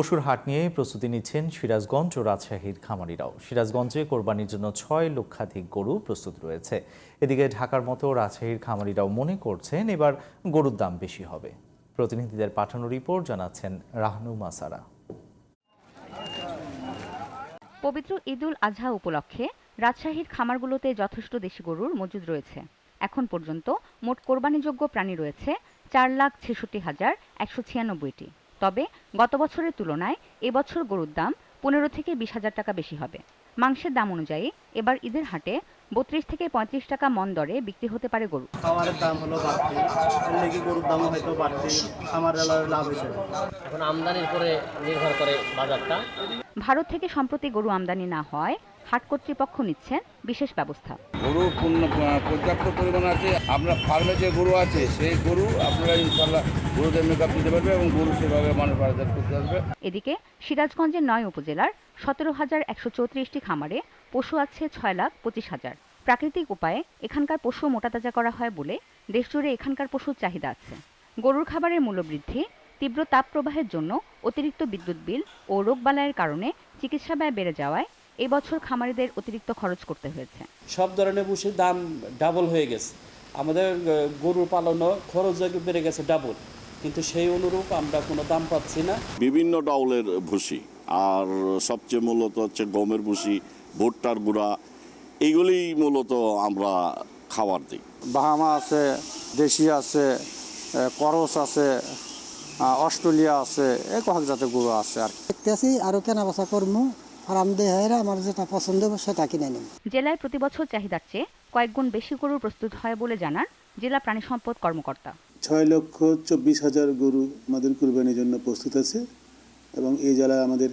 পশুর হাট নিয়ে প্রস্তুতি নিচ্ছেন সিরাজগঞ্জ ও রাজশাহীর খামারিরাও। সিরাজগঞ্জে কোরবানির জন্য ছয় লক্ষাধিক গরু প্রস্তুত রয়েছে। এদিকে ঢাকার মতো রাজশাহীর খামারিরাও মনে করছেন এবার গরুর দাম বেশি হবে। প্রতিনিধিদের পাঠানো রিপোর্ট জানাচ্ছেন রাহনু মাসারা পবিত্র ঈদুল আজহা উপলক্ষে রাজশাহীর খামারগুলোতে যথেষ্ট দেশি গরুর মজুদ রয়েছে। এখন পর্যন্ত মোট কোরবানিযোগ্য প্রাণী রয়েছে চার লাখ ছেষট্টি হাজার একশো ছিয়ানব্বইটি। তবে গত বছরের তুলনায় এবছর গরুর দাম পনেরো থেকে বিশ হাজার টাকা বেশি হবে। মাংসের দাম অনুযায়ী এবার ঈদের হাটে বত্রিশ থেকে পঁয়ত্রিশ টাকা মন দরে বিক্রি হতে পারে গরু। খাবারের দাম হলো বাড়তি গরুর দামও হয়তো বাড়তি আমার লাভ হয়েছে। এখন আমদানির উপরে নির্ভর করে বাজারটা। ভারত থেকে সম্প্রতি গরু আমদানি না হয় হাট কর্তৃপক্ষ নিচ্ছেন বিশেষ ব্যবস্থা। গরু পূর্ণ পর্যাপ্ত পরিমাণ আছে। আপনার ফার্মে যে গরু আছে সেই গরু আপনারা ইনশাল্লাহ গরুদের মেকআপ দিতে পারবে এবং গরু সেভাবে মানুষ বাজার করতে আসবে। এদিকে সিরাজগঞ্জের নয় উপজেলার সতেরো হাজার একশো চৌত্রিশটি খামারে পশু আছে ছয় লাখ পঁচিশ হাজার। প্রাকৃতিক উপায়ে এখানকার পশু মোটাতাজা করা হয় বলে দেশজুড়ে এখানকার পশুর চাহিদা আছে। গরুর খাবারের মূল্যবৃদ্ধি তীব্র তাপ প্রবাহের জন্য অতিরিক্ত বিদ্যুৎ বিল ও রোগবালাইয়ের কারণে চিকিৎসা ব্যয় বেড়ে যাওয়ায় এবছর খামারিদের অতিরিক্ত খরচ করতে হয়েছে। সব ধরনের পশুর দাম ডাবল হয়ে গেছে। আমাদের গরু পালনও খরচ বেড়ে গেছে ডাবল কিন্তু সেই অনুরূপ আমরা কোনো দাম পাচ্ছি না। বিভিন্ন ডাউলের ভুসি। আর সবচেয়ে মূলত হচ্ছে গমের ভুসি ভুট্টার গুঁড়া এইগুলি মূলত আমরা খাবার দিই। বাহামা আছে দেশি আছে করস আছে অস্ট্রেলিয়া আছে এই কয়েক জাতের গরু আছে আর। দেখতেছি আরও কেনা বেচা করব দিয়ে হয় আমার যেটা পছন্দ হবে সেটা কিনে নিন জেলায় প্রতিবছর চাহিদার চেয়ে কয়েক গুণ বেশি গরু প্রস্তুত হয় বলে জানান জেলা প্রাণী সম্পদ কর্মকর্তা। ছয় লক্ষ চব্বিশ হাজার গরু আমাদের কুরবানির জন্য প্রস্তুত আছে। এবং এই জেলায় আমাদের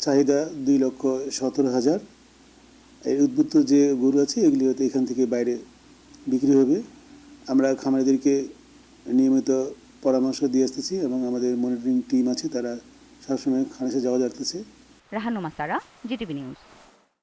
চাহিদা দুই লক্ষ সতেরো হাজার। এই উদ্বুদ্ধ যে গরু আছে, এগুলি হয়তো এখান থেকে বাইরে বিক্রি হবে। আমরা খামারিদেরকে নিয়মিত পরামর্শ দিয়ে আসতেছি এবং আমাদের মনিটরিং টিম আছে, তারা সবসময় খানাসে যাওয়া যাচ্ছে রাহানুমা সারা, জিটিভি নিউজ।